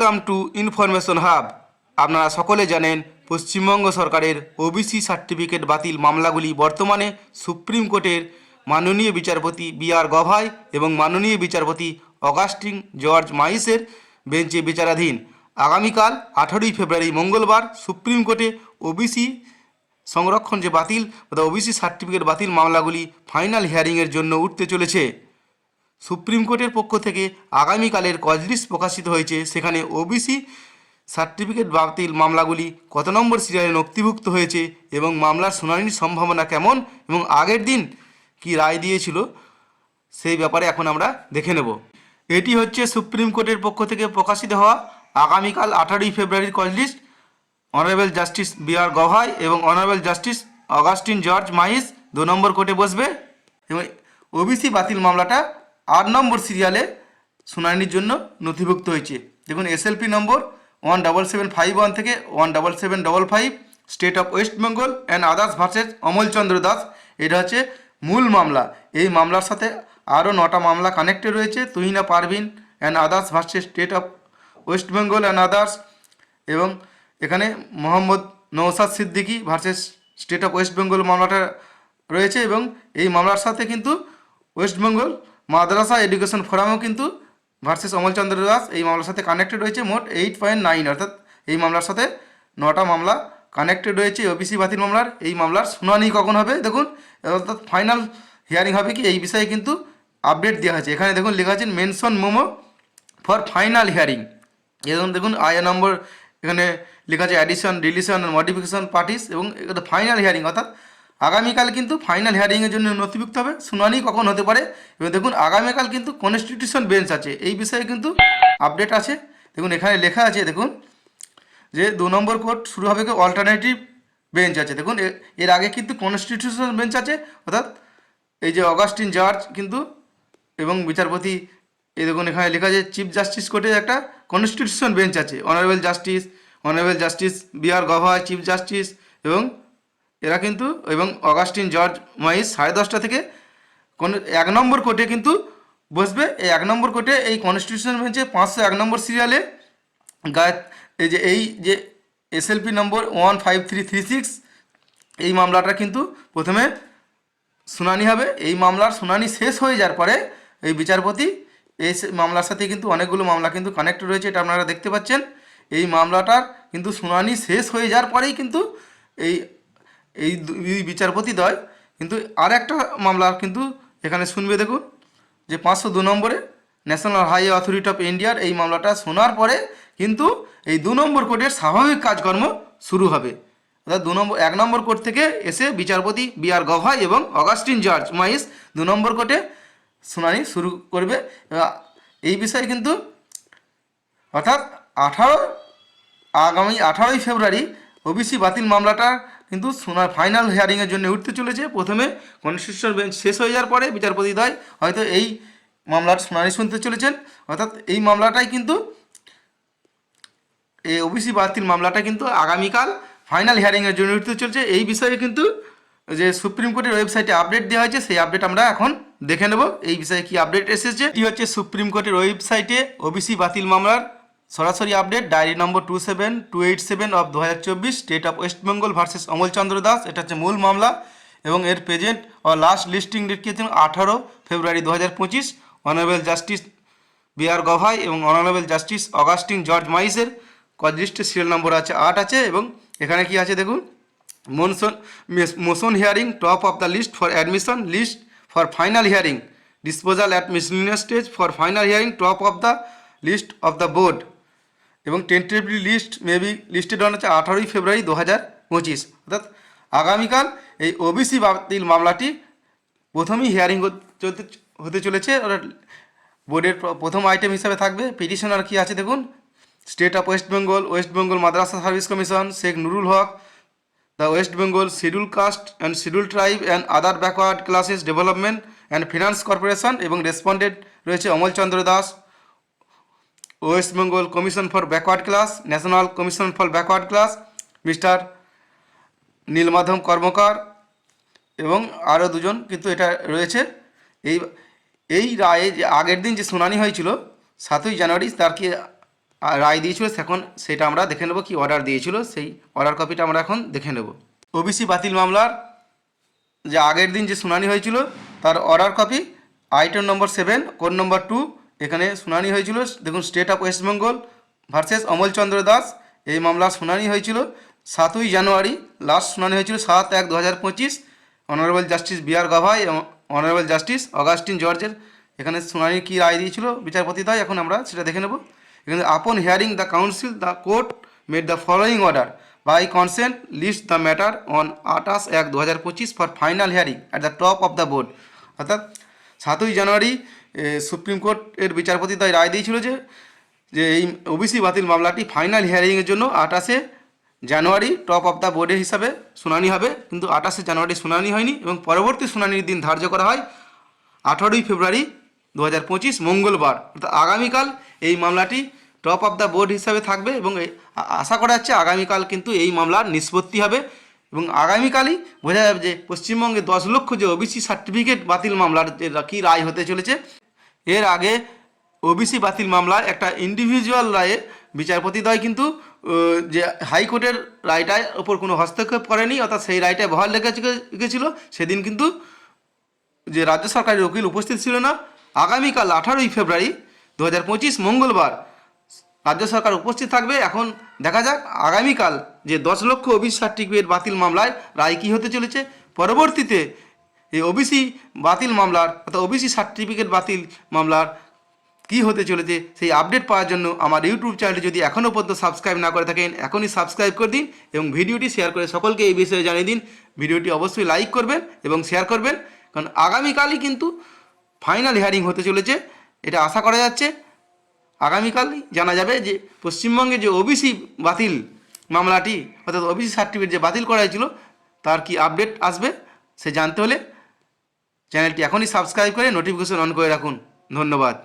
Welcome to information hub আপনারা সকলে জানেন, পশ্চিমবঙ্গ সরকারের ওবিসি সার্টিফিকেট বাতিল মামলাগুলি বর্তমানে সুপ্রিম কোর্টের মাননীয় বিচারপতি বি আর গভাই এবং মাননীয় বিচারপতি অগাস্টিন জর্জ মাইসের বেঞ্চে বিচারাধীন। আগামীকাল আঠারোই ফেব্রুয়ারি মঙ্গলবার সুপ্রিম কোর্টে ওবিসি সংরক্ষণ যে বাতিল, অর্থাৎ ওবিসি সার্টিফিকেট বাতিল মামলাগুলি ফাইনাল হিয়ারিংয়ের জন্য উঠতে চলেছে। সুপ্রিম কোর্টের পক্ষ থেকে আগামীকালের কজলিস্ট প্রকাশিত হয়েছে। সেখানে ওবিসি সার্টিফিকেট বাতিল মামলাগুলি কত নম্বর সিরিয়ালে নথিভুক্ত হয়েছে এবং মামলার শুনানির সম্ভাবনা কেমন এবং আগের দিন কি রায় দিয়েছিল, সেই ব্যাপারে এখন আমরা দেখে নেব। এটি হচ্ছে সুপ্রিম কোর্টের পক্ষ থেকে প্রকাশিত হওয়া আগামীকাল আঠারোই ফেব্রুয়ারির cause list honourable justice B R Gavai এবং honourable justice Augustine George Masih দু নম্বর কোর্টে বসবে এবং ওবিসি বাতিল মামলাটা আট নম্বর সিরিয়ালে শুনানির জন্য নথিভুক্ত হয়েছে। দেখুন SLP number one double seven five one থেকে one double seven double five state of West Bengal and others versus Amalchandra Das এটা হচ্ছে মূল মামলা। এই মামলার সাথে আরও নটা মামলা কানেক্টেড রয়েছে, Tuhina Parvin and others versus state of West Bengal and others এবং এখানে Mohammad Nausad Siddiqui versus state of West Bengal মামলাটা রয়েছে এবং এই মামলার সাথে কিন্তু ওয়েস্ট বেঙ্গল মাদ্রাসা এডুকেশন ফোরামও কিন্তু ভার্সেস অমলচন্দ্র দাস এই মামলার সাথে কানেক্টেড রয়েছে মোট এইট পয়েন্ট নাইন অর্থাৎ এই মামলার সাথে নটা মামলা কানেক্টেড রয়েছে ওবিসি বাতিল মামলার, এই মামলার শুনানি কখন হবে? দেখুন, অর্থাৎ ফাইনাল হিয়ারিং হবে কি? এই বিষয়ে কিন্তু আপডেট দেওয়া হয়েছে। এখানে দেখুন লেখা আছে mention memo for final hearing এবং দেখুন, আয়া নম্বর, এখানে লেখা আছে অ্যাডিশন ডিলিশন মডিফিকেশন পার্টিস এবং ফাইনাল হিয়ারিং অর্থাৎ আগামীকাল কিন্তু ফাইনাল হিয়ারিংয়ের জন্য নথিভুক্ত হবে। শুনানি কখন হতে পারে? এবং দেখুন, আগামীকাল কিন্তু কনস্টিটিউশন বেঞ্চ আছে। এই বিষয়ে কিন্তু আপডেট আছে। দেখুন, এখানে লেখা আছে, দেখুন, যে দু নম্বর কোর্ট শুরু হবে কি? অল্টারনেটিভ বেঞ্চ আছে। দেখুন এর আগে কিন্তু কনস্টিটিউশন বেঞ্চ আছে, অর্থাৎ এই যে অগাস্টিন জর্জ কিন্তু এবং বিচারপতি, এই দেখুন, এখানে লেখা আছে চিফ জাস্টিস কোর্টের একটা কনস্টিটিউশন বেঞ্চ আছে। Honourable justice honourable justice B R chief justice এবং এরা কিন্তু এবং অগাস্টিন জর্জ মাইস সাড়ে দশটা থেকে কোন এক নম্বর কোর্টে কিন্তু বসবে। এই এক নম্বর কোর্টে এই কনস্টিটিউশন বেঞ্চে পাঁচশো এক নম্বর সিরিয়ালে গায়ে এই যে এই যে SLP number one five three three six এই মামলাটা কিন্তু প্রথমে শুনানি হবে। এই মামলার শুনানি শেষ হয়ে যাওয়ার পরে এই বিচারপতি এই মামলার সাথে কিন্তু অনেকগুলো মামলা কিন্তু কানেক্ট রয়েছে, এটা আপনারা দেখতে পাচ্ছেন। এই মামলাটার কিন্তু শুনানি শেষ হয়ে যাওয়ার পরেই কিন্তু এই এই দুই বিচারপতি দয় কিন্তু আর একটা মামলা কিন্তু এখানে শুনবে দেখুন, যে পাঁচশো দু নম্বরে ন্যাশনাল হাইওয়ে অথরিটি অফ ইন্ডিয়ার এই মামলাটা শোনার পরে কিন্তু এই দু নম্বর কোর্টের স্বাভাবিক কাজকর্ম শুরু হবে। অর্থাৎ দু নম্বর, এক নম্বর কোর্ট থেকে এসে বিচারপতি বি আর গভাই এবং অগাস্টিন জর্জ মাইস দু নম্বর কোর্টে শুনানি শুরু করবে। এই বিষয়ে কিন্তু অর্থাৎ আঠারো, আগামী আঠারোই ফেব্রুয়ারি ওবিসি বাতিল মামলাটা কিন্তু শোনা ফাইনাল হিয়ারিংয়ের জন্য উঠতে চলেছে। প্রথমে কনস্টিটিউশন বেঞ্চ শেষ হয়ে যাওয়ার পরে বিচারপতি দয় হয়তো এই মামলার শুনানি শুনতে চলেছেন। অর্থাৎ এই মামলাটাই কিন্তু, এই ওবিসি বাতিল মামলাটা কিন্তু আগামীকাল ফাইনাল হিয়ারিংয়ের জন্য উঠতে চলছে। এই বিষয়ে কিন্তু যে সুপ্রিম কোর্টের ওয়েবসাইটে আপডেট দেওয়া হয়েছে, সেই আপডেট আমরা এখন দেখে নেব। এই বিষয়ে কি আপডেট এসেছে? এটি হচ্ছে সুপ্রিম কোর্টের ওয়েবসাইটে ওবিসি বাতিল মামলার সরাসরি update diary number two seven two eight seven of দু হাজার চব্বিশ state of West Bengal versus Amalchandra Das এটা হচ্ছে মূল মামলা, এবং এর প্রেজেন্ট ও লাস্ট লিস্টিং ডেট কি আঠারো ফেব্রুয়ারি দু হাজার পঁচিশ honourable justice B R Gavai এবং অনারেবল জাস্টিস অগাস্টিন জর্জ মাইসের কজ লিস্টের সিরিয়াল নম্বর আছে আট আছে, এবং এখানে কি আছে দেখুন? Monsoon motion hearing top of the list for admission list for final hearing disposal at miscellaneous stage for final hearing top of the list of the board এবং টেন্টেটিভলি লিস্ট মেবি লিস্টেড হচ্ছে আঠারোই ফেব্রুয়ারি দু হাজার পঁচিশ। অর্থাৎ আগামীকাল এই OBC বাতিল মামলাটি প্রথমেই হিয়ারিং চলতে হতে চলেছে। বোর্ডের প্রথম আইটেম হিসাবে থাকবে। পিটিশনার কি আছে দেখুন? State of West Bengal West Bengal Madrasa service commission Sheikh Nurul Haque the West Bengal scheduled caste and scheduled tribe and other backward classes development and finance corporation এবং রেসপন্ডেড রয়েছে Amal Chandra Das. West Bengal commission for backward class, national commission for backward class, mister Nilmadhab Karmakar এবং আরও দুজন কিন্তু এটা রয়েছে। এই এই রায়ে যে আগের দিন যে শুনানি হয়েছিল, সাতই জানুয়ারি তার কি রায় দিয়েছিল এখন সেটা আমরা দেখে নেব কি অর্ডার দিয়েছিল, সেই অর্ডার কপিটা আমরা এখন দেখে নেব। ওবিসি বাতিল মামলার যে আগের দিন যে শুনানি হয়েছিল, তার order copy item number seven code number two এখানে শুনানি হয়েছিল, দেখুন state of West Bengal versus Amalchandra Das এই মামলার শুনানি হয়েছিল সাতই জানুয়ারি লাস্ট শুনানি হয়েছিল সাত এক দু হাজার পঁচিশ honourable justice B R honourable justice Augustine জর্জের এখানে শুনানি কী রায় দিয়েছিল, বিচারপতি তাই এখন আমরা সেটা দেখে নেব। এখানে upon hearing the counsel the court made the following order by consent list the matter on আঠাশ এক দু হাজার পঁচিশ for final hearing at the top of the board অর্থাৎ সাতই জানুয়ারি সুপ্রিম কোর্টের বিচারপতি তাই রায় দিয়েছিল যে যে এই ওবিসি বাতিল মামলাটি ফাইনাল হিয়ারিংয়ের জন্য আঠাশে জানুয়ারি টপ অফ দ্য বোর্ডের হিসাবে শুনানি হবে। কিন্তু আঠাশে জানুয়ারি শুনানি হয়নি এবং পরবর্তী শুনানির দিন ধার্য করা হয় আঠারোই ফেব্রুয়ারি দু হাজার পঁচিশ, মঙ্গলবার। অর্থাৎ আগামীকাল এই মামলাটি টপ অফ দ্য বোর্ড হিসাবে থাকবে এবং আশা করা যাচ্ছে আগামীকাল কিন্তু এই মামলার নিষ্পত্তি হবে। এবং আগামীকালই বোঝা যাবে যে পশ্চিমবঙ্গে দশ লক্ষ যে ওবিসি সার্টিফিকেট বাতিল মামলার কী রায় হতে চলেছে, এর আগে ওবিসি বাতিল মামলায় একটা ইন্ডিভিজুয়াল রায়ে বিচারপতিদ্বয় কিন্তু যে হাইকোর্টের রায়টার ওপর কোনো হস্তক্ষেপ করেনি, অর্থাৎ সেই রায়টায় বহাল লেগে গেছিল সেদিন কিন্তু যে রাজ্য সরকারের উকিল উপস্থিত ছিল না। আগামীকাল আঠারোই ফেব্রুয়ারি দু হাজার পঁচিশ মঙ্গলবার রাজ্য সরকার উপস্থিত থাকবে। এখন দেখা যাক, আগামীকাল যে দশ লক্ষ ওবিসি সার্টিফিকেট বাতিল মামলায় রায় কী হতে চলেছে, পরবর্তীতে এই ওবিসি বাতিল মামলার অর্থাৎ ওবিসি সার্টিফিকেট বাতিল মামলার কী হতে চলেছে, সেই আপডেট পাওয়ার জন্য আমার ইউটিউব চ্যানেলটি যদি এখনও পর্যন্ত সাবস্ক্রাইব না করে থাকেন, এখনই সাবস্ক্রাইব করে দিন এবং ভিডিওটি শেয়ার করে সকলকে এই বিষয়ে জানিয়ে দিন। ভিডিওটি অবশ্যই লাইক করবেন এবং শেয়ার করবেন, কারণ আগামীকালই কিন্তু ফাইনাল হিয়ারিং হতে চলেছে, এটা আশা করা যাচ্ছে। আগামীকালই জানা যাবে যে পশ্চিমবঙ্গে যে ওবিসি বাতিল মামলাটি, অর্থাৎ ওবিসি সার্টিফিকেট যে বাতিল করা হয়েছিল, তার কি আপডেট আসবে সে জানতে হলে চ্যানেলটি এখনই সাবস্ক্রাইব করে নোটিফিকেশন অন করে রাখুন। ধন্যবাদ।